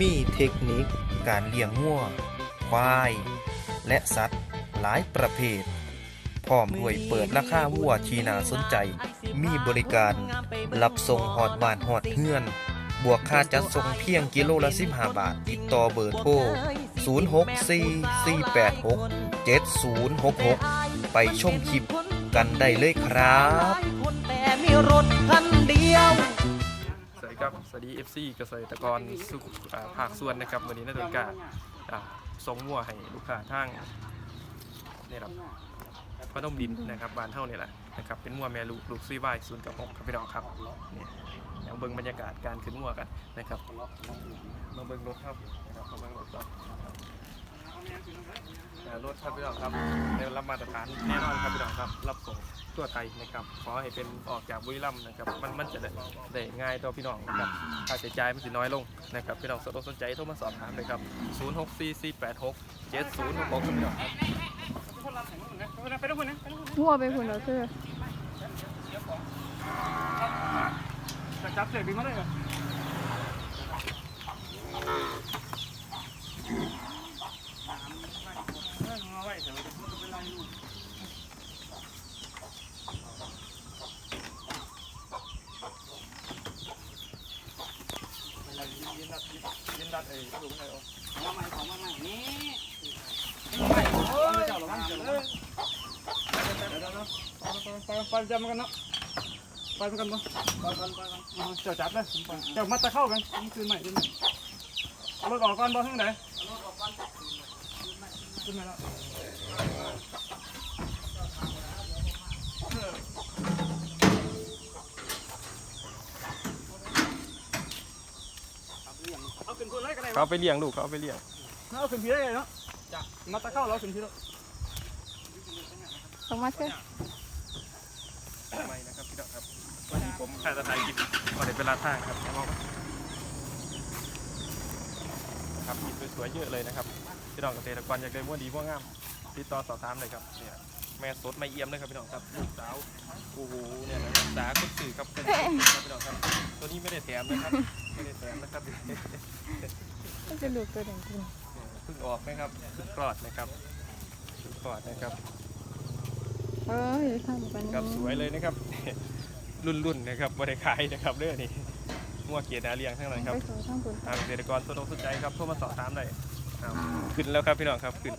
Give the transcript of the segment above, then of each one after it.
มีเทคนิคการเลี้ยงงัวควาย และสัตว์หลายประเภท พร้อมด้วยเปิดราคาวัวที่น่าสนใจ มีบริการรับส่งหอดบ้านหอดเฮือน บวกค่าจัดส่งเพียงกิโลละ 15 บาท ติดต่อเบอร์โทร 0644867066 ไปชมคลิปกันได้เลยครับ แต่มีรถคันเดียวสวัสดี ครับสวัสดี FC เกษตรกรสุขอ่าภาคส่วนนะครับวันนี้นาฬิกาอ่าส่งมั่วให้ลูกค้าทางนี่ครับพนมดินนะครับบานเท่านี่แหละนะครับเป็นมั่วแม่ลูกลูกซุยไว้ศูนย์กับหกครับพี่น้องครับเนี่เอาเบิ่งบรรยากาศการขึ้นมั่วกันนะครับมาเบิ่งรถครับนะครับมาเบิ่งรถครับ อ่ารถครับพี่น้องครับได้รับมาตรฐานแน่นอนครับพี่น้องครับ รับส่งทั่วไทยนะครับขอให้เป็นออกจากบุรีรัมย์นะครับมันมันจะได้ได้ง่ายต่อพี่น้องนะครับค่าใช้จ่ายมันจะน้อยลงนะครับพี่น้องสนอกสนใจโทรมาสอบถามเลยครับ 0 6 4 4 8 6 7 0 6 6ครับพี่น้องครับมั่วไปคุณเราคือจับเสียงบินมาเลยไป จับมันกันเนาะไปมันกันเนาะเจ้าจับเลยเจ้ามัดตะเข้ากันนี่คือใหม่ด้วยเอารถออกก่อนบ่ทั้งไหนขึ้นมาแล้วเอาขึ้นตัวเลยกันเลยเขาเอาไปเลี้ยงลูกเขาเอาไปเลี้ยง เอาขึ้นพี่ได้เลยเนาะมัดตะเข้าเราขึ้นพี่แล้วส่งมาเช่ไม่นะครับพี่น้องครับวันนี้ ผมค่าจะถ่ายคลิปพอได้เวลาทางครับมองครับมีสวยๆเยอะเลยนะครับพี่น้องเกษตรกรอยากได้มั่วดีมั่วงามติดต่อสอบถามเลยครับเนี่ยแม่สดไม่เยี่ยมเลยครับพี่น้องครับลูกสาวโอ้โหเนี่ยนะครับสาคุณสื่อครับเป็นครับพี่น้องครับตัวนี้ไม่ได้แถมนะครับไม่ได้แถมนะครับก็จะลูกตัวหนึ่งจริงเพิ่งออกนะครับเพิ่งคลอดนะครับเพิ่งคลอดนะครับเอออยู่ทำกันครับสวยเลยนะครับ รุ่นๆนะครับบริขายนะครับเรื่องนี้มั่วเกียรติอาเลียงทั้งนั้นครับไปสู่ทั้งคุณทางเกษตรกรสนอกสนใจครับโทรมาสอบถามได้ครับขึ้นแล้วครับพี่น้องครับขึ้น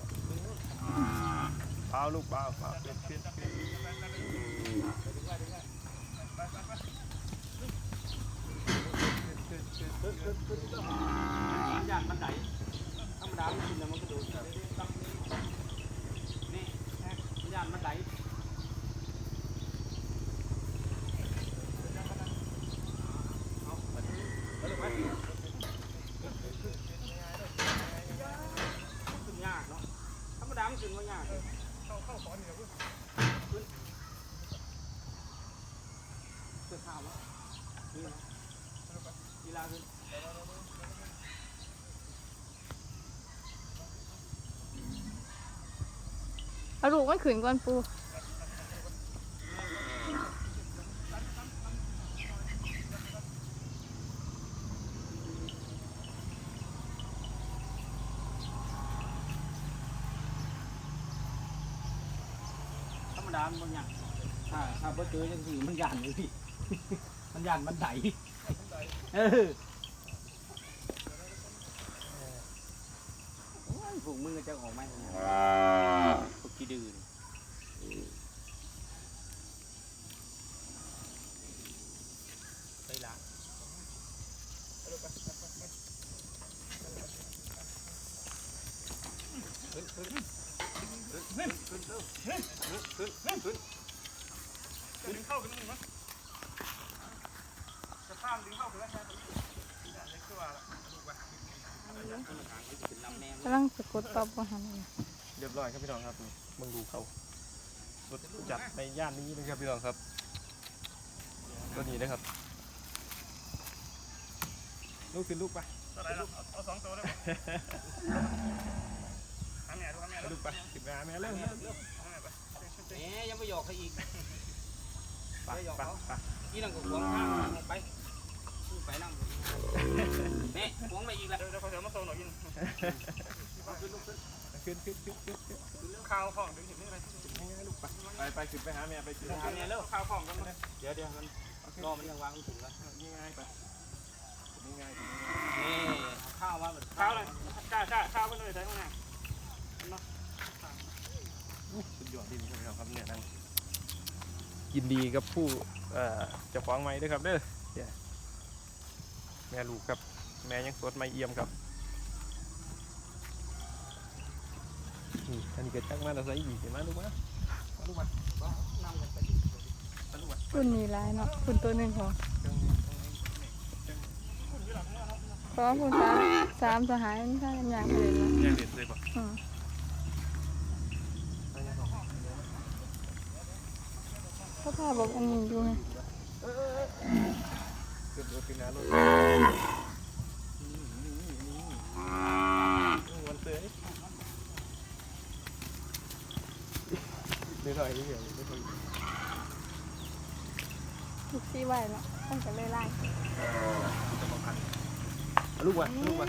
เปล่าลูกเปล่าเปล่าเปลี่ยนเปลี่ยนเปลี่ยนย่านบันไดธรรมดามันขึ้นแล้วมันก็โดนนี่ย่านบันไดขึ้นยากเนาะธรรมดามันขึ้นว่ายากเข้าเข้าสอนนี่ขึ้นขึ้นข้าวแล้วนี่นะกีฬาขึ้น เอาลูกมันขืนก่อนปูธรรมดามันบางอย่างถ้าถ้าบ่อเจอจังซี่มันหย่านเลยพี่ มันหย่านบันได เออโอ้ยพวกมึงก็จะออกไหมพวกขี้ดื้อนี่ไปละ ดึงเข้ากันมั้งจะข้ามดึงเข้ากันแล้วใช่ไหมเล็กตัวละลูกว่ะ กำลังสะกดตอบบ่หันเลยเรียบร้อยครับพี่น้องครับมึงดูเขารถจัดในย่านนี้นะครับพี่น้องครับตัวนี้นะครับ ลูกขึ้นลูกไปเอาสองตัวได้หาแม่ดูหาแม่ลูกไปถึงงานแม่เร็วแหมยังไม่หยอกเขาอีกไปไปไปนี่นั่งกับหวงข้างลงไปไปนั่ง แม่หวงไปอีกแล้วเดี๋ยวเขาจะมาโซนหน่อยยินขึ้นขึ้นขึ้นขึ้นขึ้นข้าวของดึงเห็นนี่อะไรลูกไปไปไปขึ้นไปหาแม่ไปขึ้นหาเนี่ยเร็วข้าวของกันเลยเดี๋ยวเดี๋ยวมันรอมันยังวางไม่ถึงแล้วนี่ง่ายไปนี่ง่ายนี่ข้าวมาแบบข้าวเลยจ้าจ้าข้าวไปเลยใส่ข้างหน้าสุดยอดดีครับเนี่ยนั่งยินดีกับผู้เจ้าของไม้ด้วยครับเด้อ แม่ลูกครับ แม่ยังสดไม่เอี่ยมครับนี่อันนี้ก็จักมาแล้วใส่อีกเห็นไหมลูกมามาลูกมานั่งกันไปมาลูกมาคุณนี่หลายเนาะคุณตัวหนึ่งพอเพราะว่าคุณสามสามสหายมันพากันอยากเลยเนาะแยกเด็ดเลยป่ะอืมเขาพาบอกอันนี้อยู่ไง เกือบโดนปีนาลดวันเตยไม่ค่อยนี่เหรอไม่ค่อยทุกที่ไหวเนาะตั้งแต่เลยไล่จะมาพันลูกมาลูกมา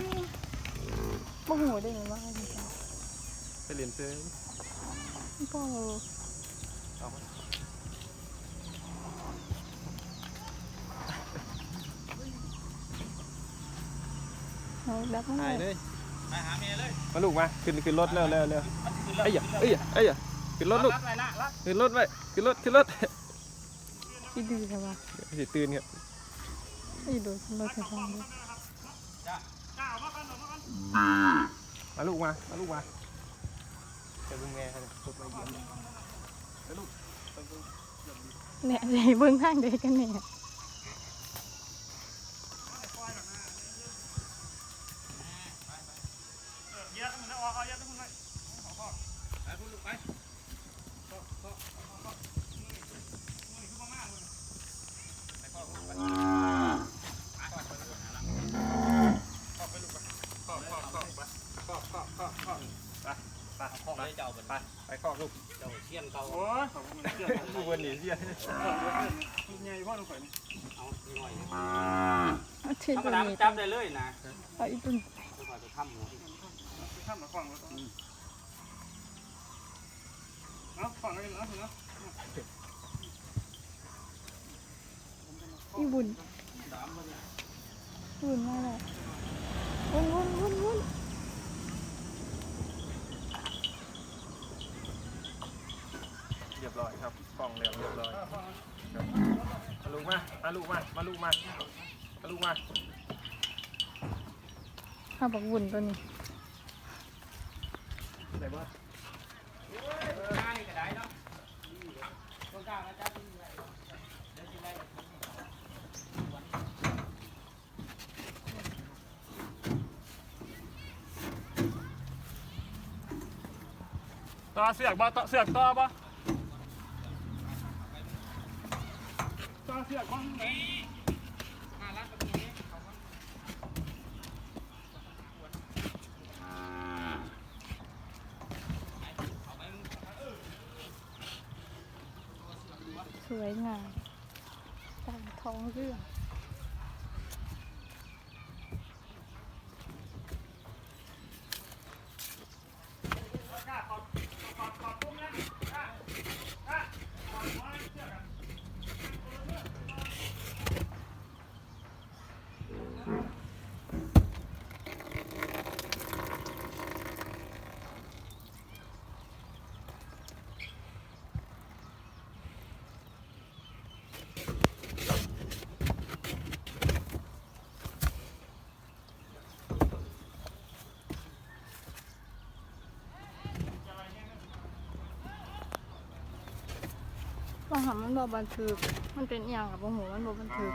บ่หูได้ไหมว่าไปเรียนเตยก็เอา เอาดับมันหายเลเลยยไปหาแม่เลยมาลูกมาขึ้นขึ้นรถเร็วเร็วเร็วไอ้ยะไอ้ยะไอ้ยะขึ้นรถลูกรัดไปนะรัดขึ้นรถไว้ขึ้นรถขึ้นรถอีดื้อใช่ปะสิตื่นครับอีดูฉันรถไฟฟ้าด้วยมาลูกมามาลูกมาจะลุงแง่ครับรถมาเยี่ยมไปลูกไปลูกเนี่ยสิเบิ่งทางเด็กกันเนี่ยเยอะมันเอาเอาเยอะทุกคนเลย ไปพูดลูกไป ไปข้องเลยเจ้าเป็นไปไปคอลูกเจ้าเชียนเก่าโอ้ยขอบคุณเชื่อลูกวันนี้เสียใหญ่พ่อลูกข่อยนี่เอาหน่อยเอาเชิญธรรมดานี้จับได้เลยนะเอาอีตุนไม่ค่อยไปทำหัวข้ามมาฟังแล้วเอาฟังกันนะนะอีบุญบุญมาแล้ววุ่นวุ่นวุ่นวุ่น เรีย บร้อยครับกล่องแล้วเรียบร้อยมาลูกมา มาลูกมา มาลูกมา มาลูกมาเอาบักบุญตัวนี้ใส่บ้านนี่ก็ได้เนาะต้นกล้ามาจับ นี่ได้เดี๋ยวสิได้ต่อเสือกบ่ต่อเสือกอบ่ต่อเสือกบ่สวยงามตามท้องเรื่อง หันมันบอบันทึก มันเป็นอย่างกับโมโหมันบอบันทึก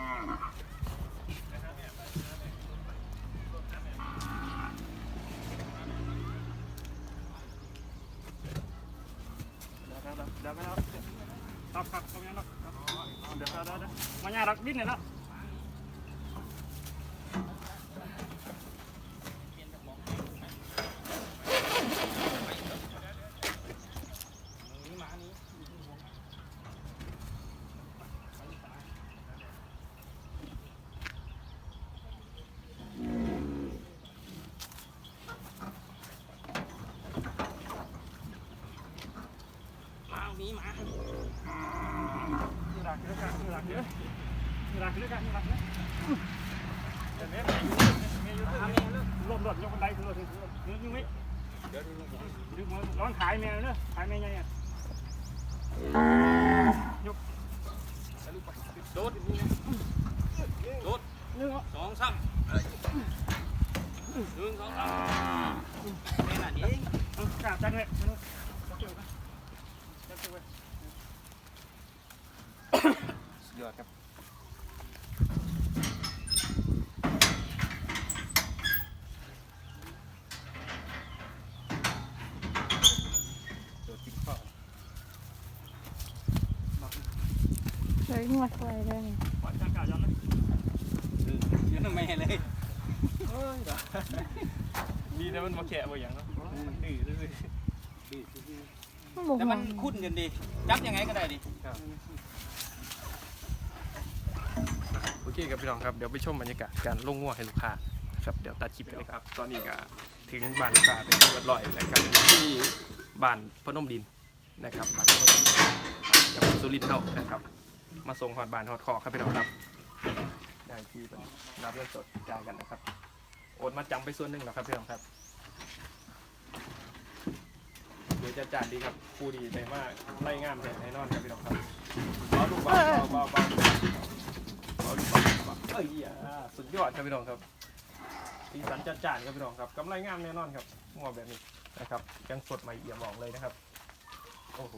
เดี๋ยวไปแล้วครับครับตข้นะเดี๋วเดี๋ยวเดี๋ยวมาหนี่ยรักดินเลยนะ ร้อนขายแม่เลยเนอะขายแม่ไงอะโดดโดดนึงอะสองสามหนึ่งสองสามแม่น่ะนี่เอากราบจังเลยจับเกี่ยวกัน จับเกี่ยวไว้สุดยอดครับเลยงวดไว้เลยนี่ขอจังกราบย้อนเลยยืนแม่เลยดีนะมันมาแกะบ่อย่างเนาะมันดื้อซื่อมัน บอกแต่ว่ามันคุ้นกันดีจับยังไงก็ได้ดิโอเคครับพี่น้องครับเดี๋ยวไปชมบรรยากาศการลงงัวให้ลูกค้าครับเดี๋ยวตัดคลิปไปเลยครับ ตอนนี้ก็ถึงบ้านลูกค้าเป็นที่เรียบร้อยนะครับที่บ้านพนมดินนะครับบ้านพนมดินจังหวัดสุรินทร์เฮานะครับ มาส่งหอดบ้านหอดคอครับพี่น้องครับได้ที่เป็นรับเงินสดจ่ายกันนะครับโอนมาจำไปส่วนหนึ่งแล้วครับพี่น้องครับ เดี๋ยวจะจัดดีครับผู้ดีใจมากไล่งามแน่นอนครับพี่น้องครับเบาลูกเบาเบาเบาเบาเบาลูกเบาเบาเอ้ยอ่าสุดยอดครับพี่น้องครับสีสันจัดจ้านครับพี่น้องครับกำไรงามแน่นอนครับงัวแบบนี้นะครับยังสดใหม่เอี่ยมออกเลยนะครับโอ้โห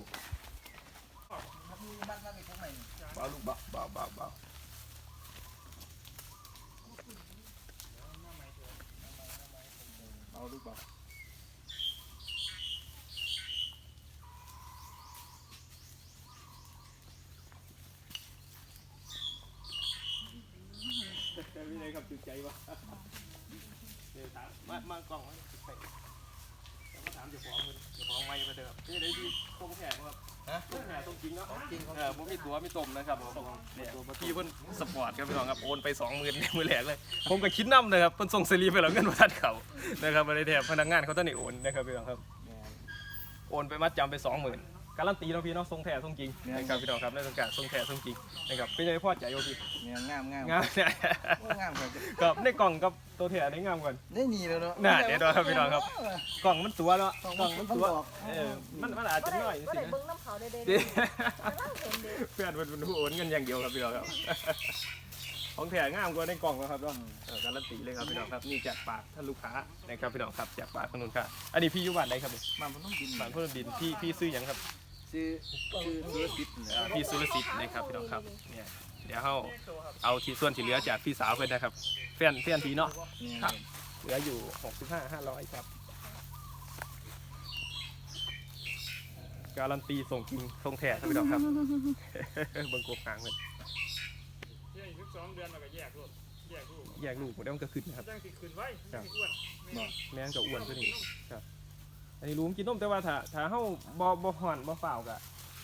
เบาลูกเบาเบาเบาเบาเบาลูกเบา แต่ไม่ได้ ครับจุดใจวะเดี๋ยวถามมามากล่องไว้ใส่แล้วมาถามเจ้าของมันเจ้าของไม่มาเดิมนี่ได้ที่ต้มแขกครับฮะต้มแขกต้มจริงเนาะจริงเออผมมีตัวมีต้มนะครับผมเนี่ยพี่เพิ่นสปอร์ตครับพี่น้องครับโอนไปสองหมื่นในมือแรกเลย ผมก็คิดน้ำนะครับเพิ่นส่งสลีปไปแล้วเงินมาทัดเขานะครับไม่ได้แถมพนักงานเขาต้องนี่โอนนะครับพี่น้องครับ โอนไปมัดจำไปสองหมื่น การันตีเนาะพี่เนาะทรงแท้ทรงจริงนะครับพี่น้องครับในสงการทรงแท้ทรงจริงนะครับเป็นยังไงพ่อใจโอพี่เนี่ยงามงามงามเนี่ยงามครับกับในกล่องกับตัวแถได้งามกว่าได้หนีแล้วเนาะน่าเดี๋ยวดูครับพี่น้องครับกล่องมันตัวเนาะกล่องกล่องมัมันนต้อตังวบอกเออมันมันอาจจะน้อยก็สิได้นะเบิ้งน้ำเขาได้เด้เดี๋ยวกำลังเห็นเด้เพื่อนมันเป็นผู้โอนเงินอย่างเดียวครับพี่น้องครับของแถงามกว่าในกล่องนะครับเนาะเออการันตีเลยครับพี่น้องครับนี่จากปากท่านลูกค้านะครับพี่น้องครับจากปากคนนู้นค่ะอันนี้พี่อยุบัตรใดครับนี่มันมันต้องกินบ้านพนดินพี่พี่ซื้อหยังครับ ซื้อซื้อซื้อติดเนี่ยอ่าพี่สุรสิทธิ์นะครับพี่น้องครับเนี่ยเดี๋ยวเขาเอาที่ส่วนที่เหลือจากพี่สาวเพื่อนนะครับแฟนแฟนพี่เนาะครับเหลืออยู่65 500ครับ การันตีส่งจริงส่งแท้ครับพี่น้องครับ เบิ่งกบกลางเลยเที่ยงสิบสองเดือนแล้วก็แยกรถแยกลูกแยกลูกหมดแล้วมันก็ขึ้นนะครับจังสิขึ้นไว้จังสิอ้วนแม่งจะอ้วนขึ้นอีกครับ อันนี้รู้มันกินนมแต่ว่าถ้าถ้าเฮาบ่บ่ห่อนบ่เปล่าก็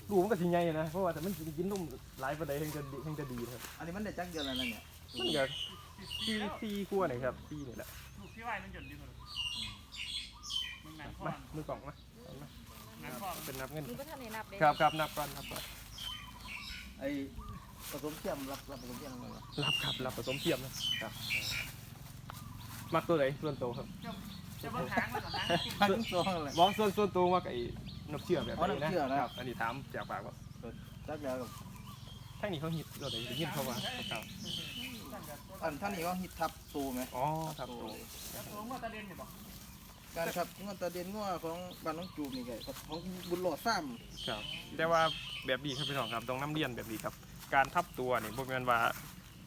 ลูกมันก็สิใหญ่นะเพราะว่าถ้ามันกินกินนมหลายปานใดเฮงจะดีเฮงจะดีนะครับอันนี้มันได้จักเดือนแล้วนะเนี่ยมันก็ที่ที่กลัวหน่อยครับที่นี่แหละลูกที่ไหวมันหย่อนดีกว่ามันหนักข้อมามือกล่องมาเอามาหนักข้อเป็นนับเงินนี่ก็ท่านได้นับเด้ครับครับนับก่อนนับก่อนไอ้ผสมเทียมรับรับผสมเทียมอะไรวะรับครับรับผสมเทียมนะครับมักตัวไหนส่วนโตวครับจะมาหางมันก่อนนะพันสองอะไรบอกส่วนส่วนตัวมักไอ้นกเชื่อแบบอ๋อนี้นกเชื่อนะนะ ครับอันนี้ถามจากปากว่าจักเดือนกับแท่งนี้เขาฮิตตัวไหนได้ยินเขาว่าครับอันท่านนี้ก็ฮิตทับตูไหมอ๋อครับตัวแล้วตัวว่าตะเด่นเนี่ยบอกการทับงวดตาเด่นงวดของบ้านน้องจูบนี่ไงของบุญหล่อซ้ครับ แต่ว่าแบบดีครับพี่น้องครับต้องน้ำเลียนแบบดีครับ การทับตัวนี่บ่แม่นว่า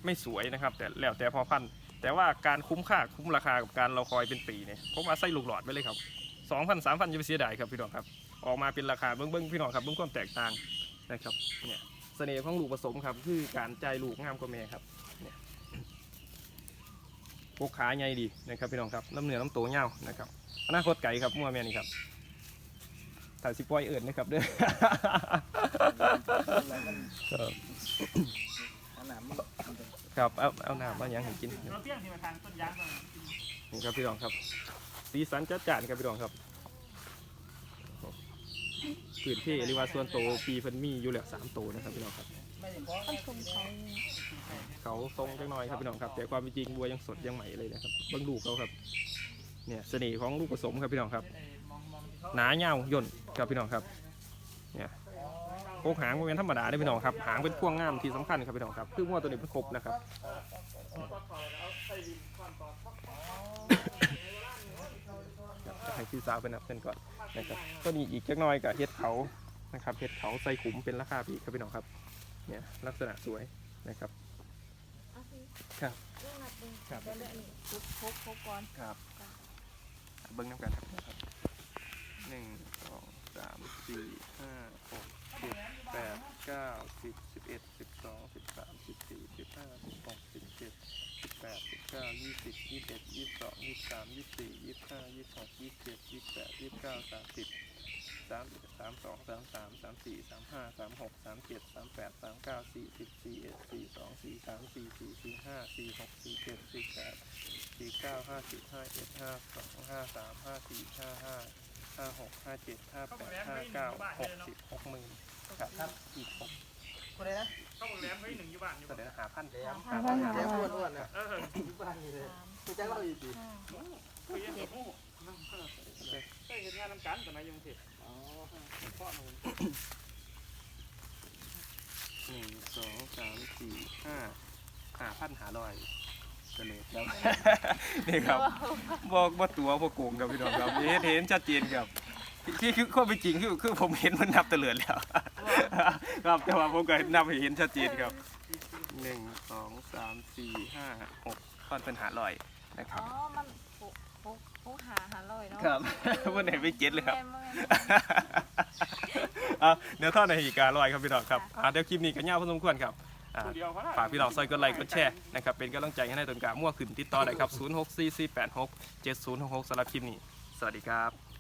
ไม่สวยนะครับ แต่แล้วแต่พอพันธุ์ แต่ว่าการคุ้มค่าคุ้มราคากับการเราคอยเป็นปีเนี่ยผมว่าใส่ลูกหลอดไปเลยครับสองพันสามพันจะไปเสียดายครับพี่น้องครับ ออกมาเป็นราคาเบิ้งเบิ้งพี่น้องครับเบิ้งความแตกต่างนะครับเนี่ยเสน่ห์ของลูกผสมครับ คือการใจลูกงามกว่าแม่ครับเนี่ยพวกขาใหญ่ดีนะครับพี่น้องครับน้ำเหนือน้ำโตเงานะครับอนาคตไก่ครับมั่วแม่นี่ครับถ่ายสิปล่อยเอิญนะครับเด้อ ครับ อันนั้นมัน ครับเอาเอาน้ำมาอย่างให้กินเราเปี้ยงที่มาทางต้นยางตรงนี้นี่ครับพี่น้องครับ สีสันจัดจ้านครับพี่น้องครับผืนที่หรือว่าส่วนโตปีเพิ่นมีอยู่แล้วสามโตนะครับพี่น้องครับไม่ได้พอต้องชมเขาเนี่ยเขาทรงจังหน่อยครับพี่น้องครับ แต่ความเป็นจริงบัวยังสดยังใหม่เลยนะครับเบิ้งลูกเขาครับ เนี่ยเสน่ห์ของลูกผสมครับพี่น้องครับ หนาเงาย่นครับพี่น้องครับ เนี่ย โคกหางเป็นธรรมดาได้อพี่น้องครับหางเป็นพวงงามที่สำคัญครับพี่น้องครับคืองัวตัวนี้เป็นครบนะครับให้พี่สาวเป็นนับเส้นก่อนนะครับก็นี่อีกจักหน่อยกับเฮ็ดเขานะครับเฮ็ดเขาใส่ขุมเป็นราคาปีกครับพี่น้องครับเนี่ยลักษณะสวยนะครับครับเรื่องนัดเบิ่งครับเดี๋ยวเรื่องนี้ปุ๊บพกพกก่อนครับเบิ้งน้ำกันครับนะครับหนึ่งสองสามสี่ห้าหก เจ็ดแปดเก้าสิบสิบเอ็ดสิบสองสิบสามสิบสี่สิบห้าสิบหกสิบเจ็ดสิบแปดสิบเก้ายี่สิบยี่สิบเอ็ดยี่สิบสองยี่สิบสามยี่สิบสี่ยี่สิบห้ายี่สิบหกยี่สิบเจ็ดยี่สิบแปดยี่สิบเก้าสามสิบสามสามสองสามสามสามสี่สามห้าสามหกสามเจ็ดสามแปดสามเก้าสี่สิบสี่เอ็ดสี่สองสี่สามสี่สี่สี่ห้าสี่หกสี่เจ็ดสี่แปดสี่เก้าห้าสิบห้าเอ็ดห้าสองห้าสามห้าสี่ห้าห้าห้าหกห้าเจ็ดห้าแปดห้าเก้าหกสิบหกหมื่น ครับครับอีกหกคนไหนนะเข้าโรงแรมไว้หนึ่งอยู่บ้านอยู่แสดงหาพันแล้วหาพันหาแกพันอ้วนอ้วนๆนะเอออยู่บ้านนี่เลยคุณแจ้งเราอีกทีห้าคุยกันกับผู้เคยเห็นงานน้ำกันแต่ไม่ยังเสร็จอ๋อพ่อหนูหนึ่งสองสามสี่ห้าหาพันหาลอยเฉลยครับนี่ครับบอกว่าตัวพวกโกงครับพี่น้องครับเห็นเห็นชัดเจนครับที่คือข้อเป็นจริงคือคือผมเห็นมันนับเตลิดแล้ว ครับแต่ว่าผมก็นับให้เห็นชัดเจนครับหนึ่งสองสามสี่ห้าหกตอนเป็นหาลอยนะคอ๋รัอบมันพกพกพกหาหาลอยเนาะครับวันไหนไม่เก็ตเลยครับ แม่นบ่แม่น อะเดี๋ยวท่อนในอีกาลอยครับพี่น้องครับอะเดี๋ยวคลิปนี้ก็ยาวพอสมควรครับอะเดียวเขาละฝากพี่น้องซอยกดไลค์กดแชร์นะครับเป็นกำลังใจให้ในต้นกามั่วขึ้นติดต่อได้ครับ 0644867066สำหรับคลิปนี้ สวัสดีครับ